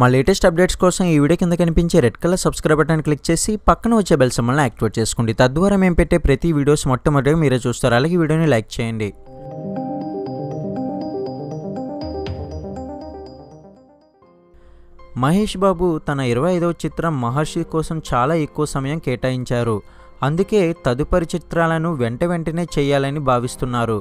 మా latest updates కోసం ఈ వీడియో కింద కనిపించే red colour subscribe button click చేసి పక్కన వచ్చే బెల్ సింబల్ని యాక్టివేట్ చేసుకోండి. తద్వారా మేము పెట్టే ప్రతి వీడియోస్ మొట్టమొదటిగా మీరే చూస్తారు. అలాగే వీడియోని లైక్ చేయండి. మహేష్ బాబు తన ఇరవై ఐదవ చిత్రం మహర్షి కోసం చాలా ఎక్కువ సమయం కేటాయించారు. అందుకే తదుపరి చిత్రాలను వెంట వెంటనే చేయాలని భావిస్తున్నారు.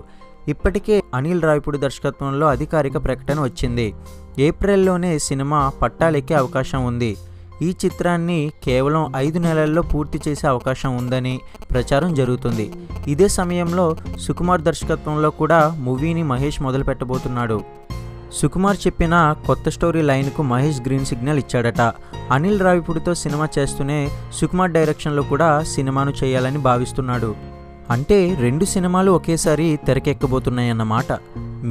ఇప్పటికే అనిల్ రావిపూడి దర్శకత్వంలో అధికారిక ప్రకటన వచ్చింది. ఏప్రిల్లోనే సినిమా పట్టాలెక్కే అవకాశం ఉంది. ఈ చిత్రాన్ని కేవలం ఐదు నెలల్లో పూర్తి చేసే అవకాశం ఉందని ప్రచారం జరుగుతుంది. ఇదే సమయంలో సుకుమార్ దర్శకత్వంలో కూడా మూవీని మహేష్ మొదలు పెట్టబోతున్నాడు సుకుమార్ చెప్పిన కొత్త స్టోరీ లైన్కు మహేష్ గ్రీన్ సిగ్నల్ ఇచ్చాడట. అనిల్ రావిపూడితో సినిమా చేస్తూనే సుకుమార్ డైరెక్షన్లో కూడా సినిమాను చేయాలని భావిస్తున్నాడు. అంటే రెండు సినిమాలు ఒకేసారి తెరకెక్కబోతున్నాయన్నమాట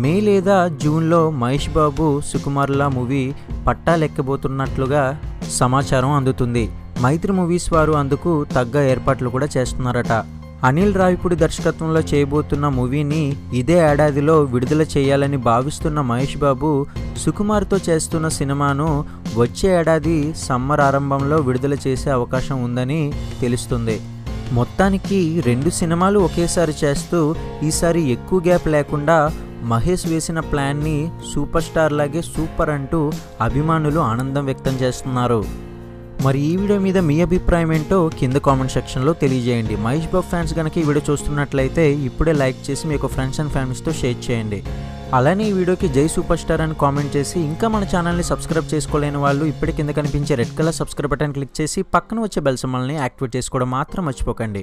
మే లేదా జూన్లో మహేష్ బాబు సుకుమార్ల మూవీ పట్టాలెక్కబోతున్నట్లుగా సమాచారం అందుతుంది. మైత్రి మూవీస్ వారు అందుకు తగ్గ ఏర్పాట్లు కూడా చేస్తున్నారట. అనిల్ రావిపూడి దర్శకత్వంలో చేయబోతున్న మూవీని ఇదే ఏడాదిలో విడుదల చేయాలని భావిస్తున్న మహేష్ బాబు సుకుమార్తో చేస్తున్న సినిమాను వచ్చే ఏడాది సమ్మర్ ఆరంభంలో విడుదల చేసే అవకాశం ఉందని తెలుస్తుంది. మొత్తానికి రెండు సినిమాలు ఒకేసారి చేస్తూ ఈసారి ఎక్కువ గ్యాప్ లేకుండా మహేష్ వేసిన ప్లాన్ని సూపర్ స్టార్ లాగే సూపర్ అంటూ అభిమానులు ఆనందం వ్యక్తం చేస్తున్నారు. మరి ఈ వీడియో మీద మీ అభిప్రాయం ఏంటో కింద కామెంట్ సెక్షన్లో తెలియజేయండి. మహేష్ బాబు ఫ్యాన్స్ కనుక ఈ వీడియో చూస్తున్నట్లయితే ఇప్పుడే లైక్ చేసి మీకు ఫ్రెండ్స్ అండ్ ఫ్యామిలీస్తో షేర్ చేయండి. అలానే ఈ వీడియోకి జై సూపర్ స్టార్ అని కామెంట్ చేసి ఇంకా మన ఛానల్ని సబ్స్క్రైబ్ చేసుకోలేని వాళ్ళు ఇప్పటి కింద కనిపించే red colour subscribe button click చేసి పక్కన వచ్చే బెల్ సింబల్ని యాక్టివేట్ చేసుకోవడం మాత్రం మర్చిపోకండి.